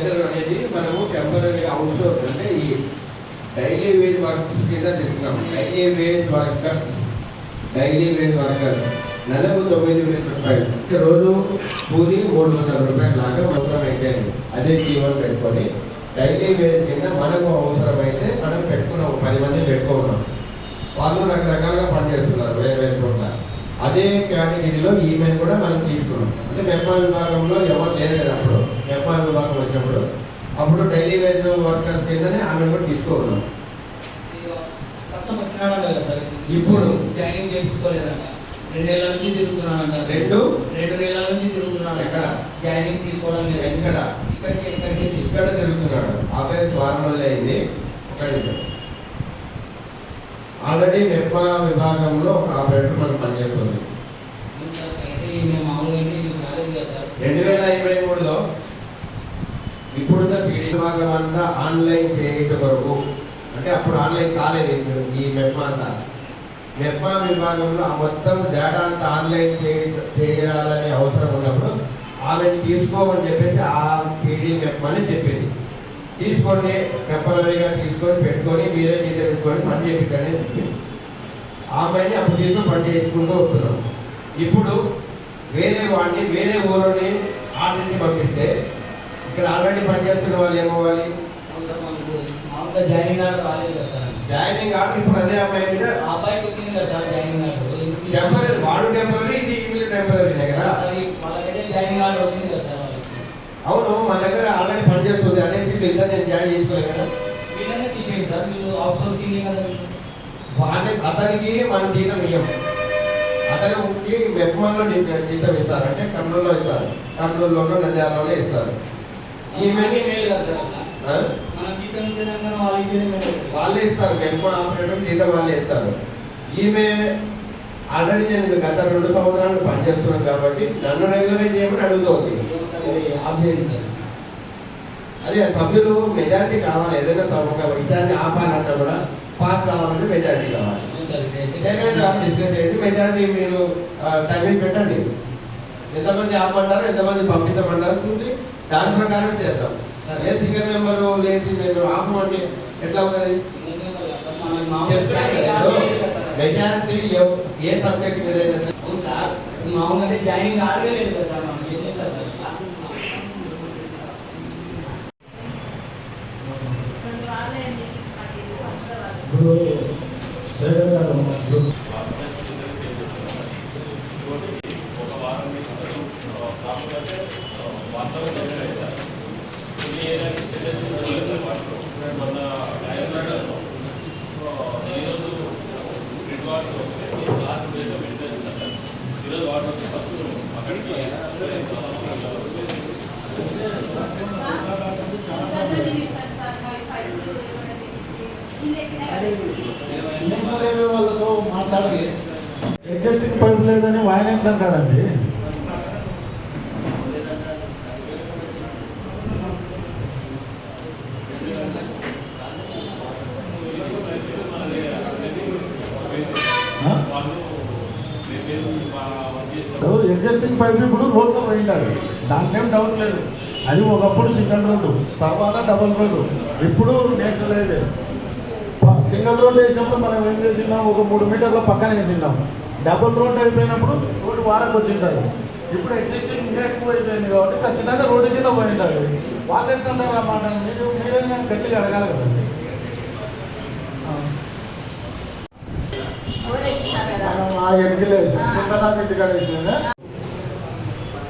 Shelter అనేది మనము టెంపరీగా అవుట్ అంటే ఈ డైలీ వేజ్ వర్క్స్ కింద తిరుగుతున్నాం. Daily wage worker daily wage worker నెలకు తొమ్మిది వేల రూపాయలు. రోజు కూలి మూడు వందల రూపాయల లాగా అయితే అదే జీవనం పెట్టుకొని డైలీ వేజ్ కింద మనకు అవసరమైతే మనం పెట్టుకున్నాం. పది మంది పెట్టుకున్నాం వాళ్ళు రకరకాలుగా పనిచేస్తున్నారు వేరే వేరే చోట్ల. అదే కేటగిరీలో ఈమెయిల్ కూడా మనం తీసుకున్నాం. అంటే మెప్పా విభాగంలో ఎవరు లేరు కదా అప్పుడు మెప్పా విభాగం వచ్చినప్పుడు అప్పుడు డైలీ వేజ్ వర్కర్స్ కిందనే ఆమె కూడా సార్ ఇప్పుడు? జాయినింగ్ చేయించుకోలేదంట. రెండు నెలల నుంచి తిరుగుతున్నానంట. రెండు? రెండు నెలల నుంచి తిరుగుతున్నాడు ఎక్కడ? జాయినింగ్ తీసుకోవడం లేదు. ఎక్కడ? ఇక్కడికి ఇక్కడికి ఇక్కడ తిరుగుతున్నాడు. ఆపే వారం రోజులు అయింది. ఒక నిమిషం. ఆల్రెడీ మెప్పా విభాగంలో ఒక ఆపరేటర్ మనం పనిచేస్తుంది అయితే మేము మామూలుగా అయితే ఇది రాలేదు కదా సార్ రెండు వేల ఇరవై మూడులో ఇప్పుడున్న పీడీ విభాగం అంతా ఆన్లైన్ చేయట కొరకు అంటే అప్పుడు ఆన్లైన్ కాలేదు ఈ- ఈ మెప్మా అంతా. మెప్మా విభాగంలో ఆ మొత్తం డేటా అంతా ఆన్లైన్ చేయాలనే అవసరం ఉన్నప్పుడు ఆమె తీసుకోమని చెప్పేసి ఆ పీడీ మెప్మాని చెప్పింది. తీసుకోండి టెంపరీగా తీసుకొని పెట్టుకొని మీరే జీతం పెట్టుకొని పని చేయించండి అని చెప్పింది. ఆమెని అప్పుడు తీసుకుని పని చేసుకుంటూ వస్తున్నాం. ఇప్పుడు వేరే వాడిని వేరే ఊరిని ఆర్డర్ని పంపిస్తే ఇక్కడ ఆల్రెడీ పనిచేస్తున్న వాళ్ళు ఏమవ్వాలి? మామూలుగా జాయినింగ్ ఆర్డర్ రాలేదు కదా సార్. జాయినింగ్ ఆర్డర్ ఇప్పుడు అదే అమ్మాయి మీద ఆ అబ్బాయికి వచ్చింది కదా సార్ జాయినింగ్ ఆర్డర్ టెంపరీ వాడు టెంపరీ ఇది వీళ్ళు టెంపరీనే కదా? వాళ్ళకైతే జాయినింగ్ ఆర్డర్ వచ్చింది కదా సార్ అవును మా దగ్గర ఆల్రెడీ పనిచేస్తుంది. అదే సీట్లు ఇద్దరు నేను జాయిన్ చేసుకోలేదు కదా. వీళ్ళనే తీసేయండి సార్. వీళ్ళు అవుట్ సోర్సింగ్ కదా అతనికి మనం జీతం ఇయ్యం అతనికి మెప్మాలో జీతం ఇస్తారు. అంటే కర్నూలులో ఇస్తారు. కర్నూలులోనో నంద్యాలలో ఇస్తారు. వాళ్ళు ఇస్తారు. మెప్మా ఆపరేటర్ జీతం వాళ్ళే ఇస్తారు. ఈమె ఆల్రెడీ నేను గత రెండు సంవత్సరాలు పనిచేస్తున్నాను కాబట్టి నన్ను రెగ్యులరైజ్ చేయమని అడుగుతోంది. అదే సభ్యులు మెజారిటీ కావాలి. ఏదైనా ఒక విషయాన్ని ఆపాలన్నా కూడా పాస్ కావాలంటే మెజారిటీ కావాలి. డిస్కస్ చేసి మెజారిటీ మీరు టైమింగ్ పెట్టండి ఎంతమంది ఆపమన్నారు ఎంతమంది పంపించమన్నారు చూసి దాని ప్రకారం చేద్దాం ఏ సింగిల్ మెంబర్ లేచి నేను ఆపమంటే ఎట్లా సార్. మెజారిటీ ఏ సబ్జెక్ట్ మీద అయినా సరే అవును సార్ మామూలుగా జాయినింగ్ ఆర్డర్ లేదు కదా సార్ మనం ఏం చేస్తారు సార్ ఇప్పుడు శేఖర్ గారు ఇప్పుడు ఇంజనీర్ వాళ్ళతో మాట్లాడాలి ఎగ్జిస్టింగ్ పైప్ లేదని వాయినెంట్ అంటాడండి ఆ? ఎగ్జిస్టింగ్ పైప్ ఇప్పుడు రోడ్లో దాంట్లో ఏం డౌట్ లేదు. అది ఒకప్పుడు సింగిల్ రోడ్డు తర్వాత డబుల్ రోడ్డు. ఇప్పుడు నేషనల్ హైవే సింగిల్ రోడ్ వేసినప్పుడు మనం ఏం చేసినాం? ఒక మూడు మీటర్ల పక్కన వేసినాం. డబుల్ రోడ్ అయిపోయినప్పుడు రోడ్డు వారకు వచ్చింటారు ఇప్పుడు ఎగ్జిస్టింగ్ ఇంకా ఎక్కువ అయిపోయింది కాబట్టి ఖచ్చితంగా రోడ్డు కింద పోయి ఉంటారు. వాళ్ళు ఎట్లుంటారు ఆ మాట. మీరు మీరైనా గట్టిగా అడగాలి కదా.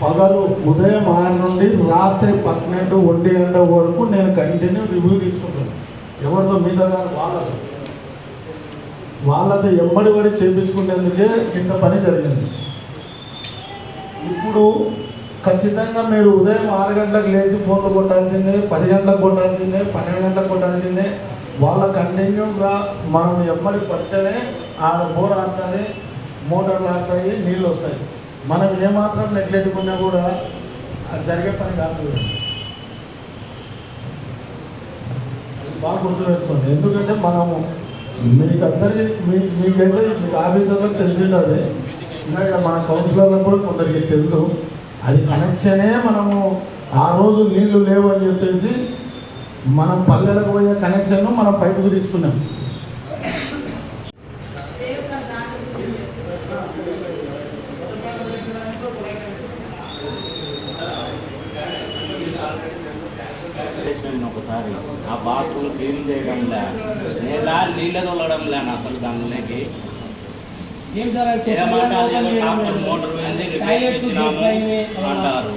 పగలు ఉదయం ఆరు నుండి రాత్రి పన్నెండు ఒంటి గంట వరకు నేను కంటిన్యూ రివ్యూ తీసుకుంటాను ఎవరితో మీద వాళ్ళతో. వాళ్ళతో ఎమ్మడి పడి చేయించుకునేందుకే ఇంత పని జరిగింది. ఇప్పుడు ఖచ్చితంగా మీరు ఉదయం ఆరు గంటలకు లేచి ఫోన్లు కొట్టాల్సిందే పది గంటలకు కొట్టాల్సిందే పన్నెండు గంటలకు కొట్టాల్సిందే. వాళ్ళ కంటిన్యూగా మనం ఎమ్మడి పడితేనే ఆడ బోర్ ఆడుతుంది మోటార్లు ఆడతాయి నీళ్ళు వస్తాయి. మనం ఏమాత్రం నెట్లెట్టుకున్నా కూడా అది జరిగే పని కాదు. బాగా గుర్తుపెట్టుకోండి. ఎందుకంటే మనము మీకు అందరికీ మీ మీకైతే మీకు ఆఫీసర్లకు తెలిసిండదు ఇంకా మన కౌన్సిలర్లకు కూడా కొందరికి తెలుసు. అది కనెక్షనే మనము ఆ రోజు నీళ్ళు లేవు అని చెప్పేసి మనం పల్లెలకు పోయే కనెక్షన్ మనం పైపుకు తీసుకున్నాం. ఇచ్చినాము పోయినాయి. అంటారు.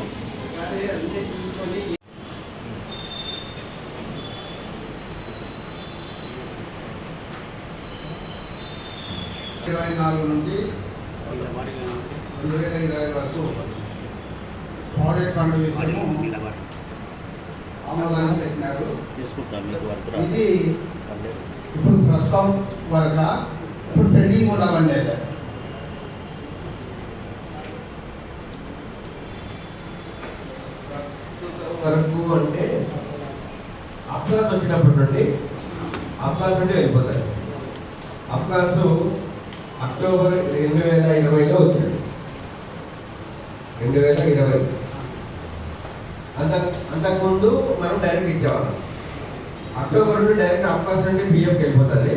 ఇరవై నాలుగు నుంచి రెండు వేల ఇరవై వరకు ఆడిట్ ఫండ్ విషయము ఆమోదాన్ని పెట్టినాడు తీసుకుంటాను మీకు వర్క్ రా. ఇది ఇప్పుడు ప్రస్తుతం వరకు ఇప్పుడు పెండింగ్ అయితే వరకు అంటే అప్లాస్ వచ్చినప్పటి నుండి అప్లాస్ నుండి వెళ్ళిపోతాయి అప్లాస్ అక్టోబర్ రెండు వేల ఇరవైలో వచ్చింది రెండు వేల ఇరవై. అంత అంతకుముందు మనం డైరెక్ట్ ఇచ్చేవాళ్ళం. అక్టోబర్ నుండి డైరెక్ట్ అప్లాస్ నుండి బియ్యంకి వెళ్ళిపోతుంది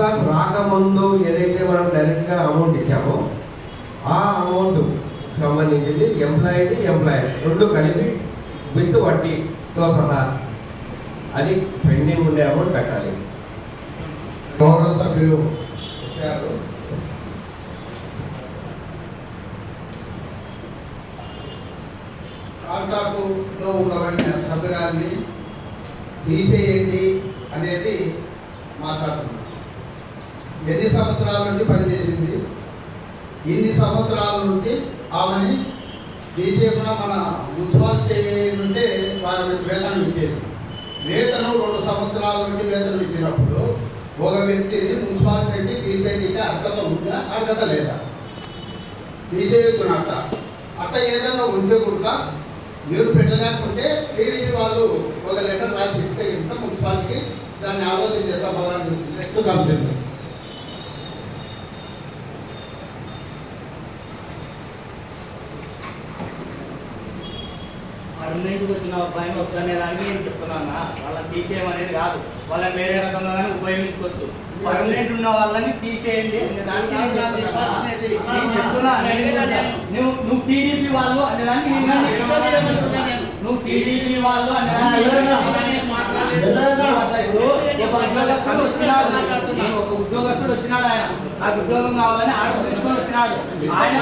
అప్లాస్ రాకముందు ఏదైతే మనం డైరెక్ట్గా అమౌంట్ ఇచ్చామో ఆ అమౌంట్ సంబంధించింది ఎంప్లాయీని ఎంప్లాయీ రెండు కలిపి విత్ వడ్డీతో సహా అది పెండింగ్ ఉండే అమౌంట్ పెట్టాలి గౌరవ సభ్యులు చెప్పారు. కాంట్రాక్టులో ఉన్నటువంటి సభ్యురాన్ని తీసేయండి అనేది మాట్లాడుతున్నాం. ఎన్ని సంవత్సరాల నుండి పనిచేసింది? ఇన్ని సంవత్సరాల నుండి ఆమెని తీసేయకుండా మన మున్సిపాలిటీ నుండి వాళ్ళకి వేతనం ఇచ్చేది వేతనం రెండు సంవత్సరాల నుండి వేతనం ఇచ్చినప్పుడు ఒక వ్యక్తిని మున్సిపాలిటీ తీసేయడానికి అర్హత ఉందా అర్హత లేదా? తీసేయొచ్చునట్ట అట్ట ఏదైనా ఉంటే కూడా మీరు పెట్టలేకుంటే టీడీపీ వాళ్ళు ఒక లెటర్ రాసి ఇస్తే ఇంత మున్సిపాలిటీకి దాన్ని ఆలోచన చేద్దాం నెక్స్ట్ కాన్సెప్ట్ భయం వద్దనే దానికి నేను చెప్తున్నాను వాళ్ళని తీసేయమనేది కాదు. వాళ్ళని వేరే రకంగా కానీ ఉపయోగించుకోవచ్చు పర్మనెంట్ ఉన్న వాళ్ళని తీసేయండి దానికి నేను చెప్తున్నా. నువ్వు నువ్వు టీడీపీ వాళ్ళు అనే దానికి. నువ్వు టీడీపీ వాళ్ళు అనే ఒక ఉద్యోగస్తుడు వచ్చినాడు. ఆయన. నాకు ఉద్యోగం కావాలని ఆర్డర్ తీసుకొని వచ్చినాడు. ఆయన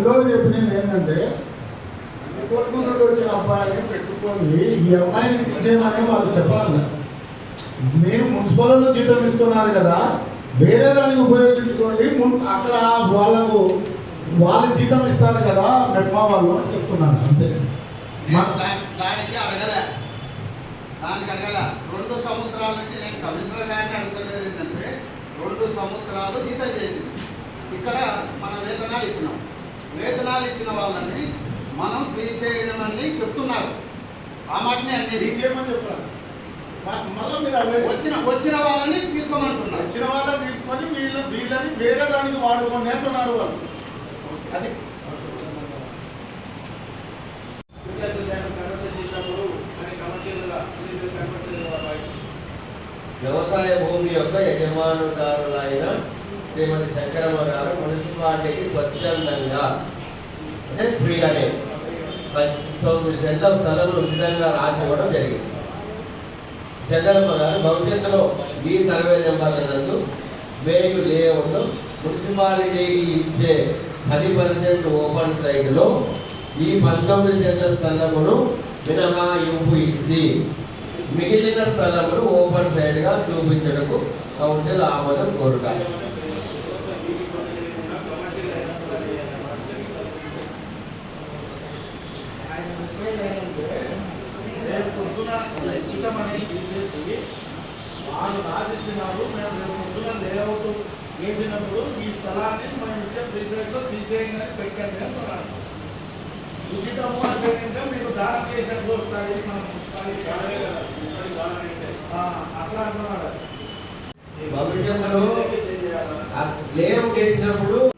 పిల్లలు చెప్పినది ఏంటంటే కోర్టు వచ్చిన అబ్బాయిని పెట్టుకొని ఈ అమ్మాయిని తీసేయమని వాళ్ళు చెప్పాలి మేము మున్సిపల్లో జీతం ఇస్తున్నారు కదా వేరే దానికి ఉపయోగించుకోండి అక్కడ వాళ్ళకు వాళ్ళు జీతం ఇస్తారు కదా మెట్మా వాళ్ళు అని చెప్తున్నాను అంతే. దానికి అడగలే. దానికి అడగలే. రెండు సంవత్సరాల నుంచి నేను కమిషనర్ గారిని అడుగుతున్నది ఏంటంటే రెండు సంవత్సరాలు జీతం చేసింది. ఇక్కడ మన వేతనాలు ఇచ్చినాం. వేతనాలు ఇచ్చిన వాళ్ళని మనం తీసేయమని చెప్తున్నారు. ఆ మాటనే అనేది చెప్పాలి. మళ్ళీ మీరు అదే వచ్చిన వచ్చిన వాళ్ళని తీసుకోమంటున్నారు. వచ్చిన వాళ్ళని తీసుకొని వీళ్ళ వీళ్ళని వేరే దానికి వాడుకోండి అంటున్నారు వాళ్ళు. అది వ్యవసాయ భూమి యొక్క యజమానుదారులైన శ్రీమతి శంకరమ్మ గారు మున్సిపాలిటీకి స్వచ్ఛందంగా అంటే ఫ్రీగానే తొమ్మిది సెంట్ల స్థలం ఉచితంగా రాసి ఇవ్వడం జరిగింది. చంద్రమ్మ గారు భవిష్యత్తులో ఈ సర్వే నెంబర్ల నందు వేయు లేఅవుట్ మున్సిపాలిటీకి ఇచ్చే పది పర్సెంట్ ఓపెన్ సైట్లో ఈ పంతొమ్మిది సెంట్ల స్థలమును మినహాయింపు ఇచ్చి మిగిలిన స్థలమును ఓపెన్ సైడ్గా చూపించడకు కౌన్సిల్ ఆమోదం కోరుట. ఆయన ఉద్యోగం ఏంటంటే, రేపు అనేది వాళ్ళు రాసిచ్చినారు మేము రేపు పొద్దున లేఅవుట్ వేసినప్పుడు ఈ స్థలాన్ని మనం ఇచ్చే ప్రీసెంట్లో తీసేయండి అని పెట్టండి అంటున్నారు ఉచితము అంటే కనుక మీకు దానం చేసినట్టు వస్తాయి. మనం ఆ, అట్లా అంటున్నాడు భవిష్యత్తులో ఆ లేఅవుట్ వేసినప్పుడు